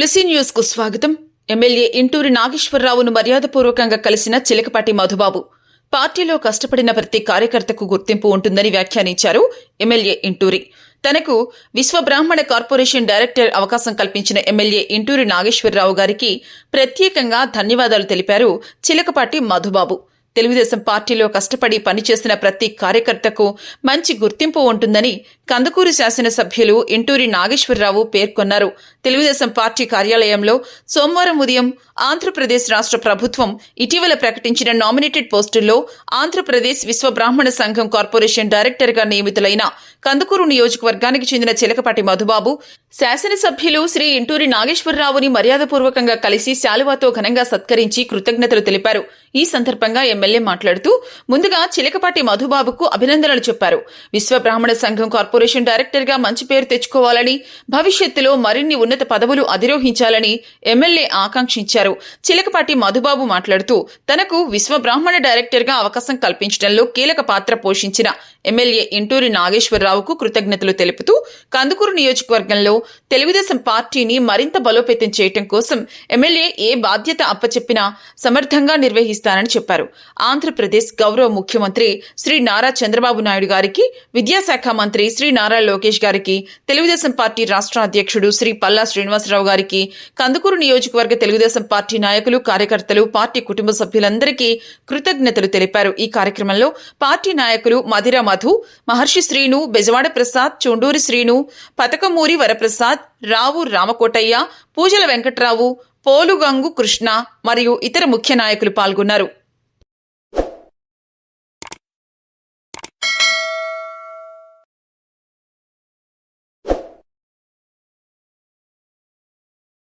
తులసి న్యూస్కు స్వాగతం. ఎమ్మెల్యే ఇంటూరి నాగేశ్వరరావును మర్యాదపూర్వకంగా కలిసిన చిలకపాటి మధుబాబు. పార్టీలో కష్టపడిన ప్రతి కార్యకర్తకు గుర్తింపు ఉంటుందని వ్యాఖ్యానించారు ఎమ్మెల్యే ఇంటూరి. తనకు విశ్వబ్రాహ్మణ కార్పొరేషన్ డైరెక్టర్ అవకాశం కల్పించిన ఎమ్మెల్యే ఇంటూరి నాగేశ్వరరావు గారికి ప్రత్యేకంగా ధన్యవాదాలు తెలిపారు చిలకపాటి మధుబాబు. తెలుగుదేశం పార్టీలో కష్టపడి పనిచేసిన ప్రతి కార్యకర్తకు మంచి గుర్తింపు ఉంటుందని కందుకూరు శాసనసభ్యులు ఇంటూరి నాగేశ్వరరావు పేర్కొన్నారు. తెలుగుదేశం పార్టీ కార్యాలయంలో సోమవారం ఉదయం ఆంధ్రప్రదేశ్ రాష్ట్ర ప్రభుత్వం ఇటీవల ప్రకటించిన నామినేటెడ్ పోస్టుల్లో ఆంధ్రప్రదేశ్ విశ్వబ్రాహ్మణ సంఘం కార్పొరేషన్ డైరెక్టర్గా నియమితులైన కందుకూరు నియోజకవర్గానికి చెందిన చిలకపాటి మధుబాబు శాసనసభ్యులు శ్రీ ఇంటూరి నాగేశ్వరరావుని మర్యాదపూర్వకంగా కలిసి శాలువాతో ఘనంగా సత్కరించి కృతజ్ఞతలు తెలిపారు. ఈ సందర్భంగా ఎమ్మెల్యే మాట్లాడుతూ ముందుగా చిలకపాటి మధుబాబుకు అభినందనలు చెప్పారు. విశ్వ బ్రాహ్మణ సంఘం కార్పొరేషన్ డైరెక్టర్గా మంచి పేరు తెచ్చుకోవాలని భవిష్యత్తులో మరిన్ని ఉన్నత పదవులు అధిరోహించాలని ఎమ్మెల్యే ఆకాంక్షించారు. చిలకపాటి మధుబాబు మాట్లాడుతూ తనకు విశ్వ బ్రాహ్మణ అవకాశం కల్పించడంలో కీలక పాత్ర పోషించిన ఎమ్మెల్యే ఇంటూరి నాగేశ్వరరావుకు కృతజ్ఞతలు తెలుపుతూ కందుకూరు నియోజకవర్గంలో తెలుగుదేశం పార్టీని మరింత బలోపేతం చేయటం కోసం ఎమ్మెల్యే ఏ బాధ్యత అప్పచెప్పినా సమర్థంగా నిర్వహిస్తానని చెప్పారు. ఆంధ్రప్రదేశ్ గౌరవ ముఖ్యమంత్రి శ్రీ నారా చంద్రబాబు నాయుడు గారికి విద్యాశాఖ మంత్రి శ్రీ నారా లోకేష్ గారికి తెలుగుదేశం పార్టీ రాష్ట్ర అధ్యక్షుడు శ్రీ పల్లా శ్రీనివాసరావు గారికి కందుకూరు నియోజకవర్గ తెలుగుదేశం పార్టీ నాయకులు కార్యకర్తలు పార్టీ కుటుంబ సభ్యులందరికీ కృతజ్ఞతలు తెలిపారు. ఈ కార్యక్రమంలో పార్టీ నాయకులు మధిర మధు మహర్షి శ్రీను బెజవాడ ప్రసాద్ చుండూరి శ్రీను పతకమూరి వరప్రసాద్ రావు రామకోటయ్య పూజల వెంకట్రావు పోలుగంగు కృష్ణ మరియు ఇతర ముఖ్య నాయకులు పాల్గొన్నారు.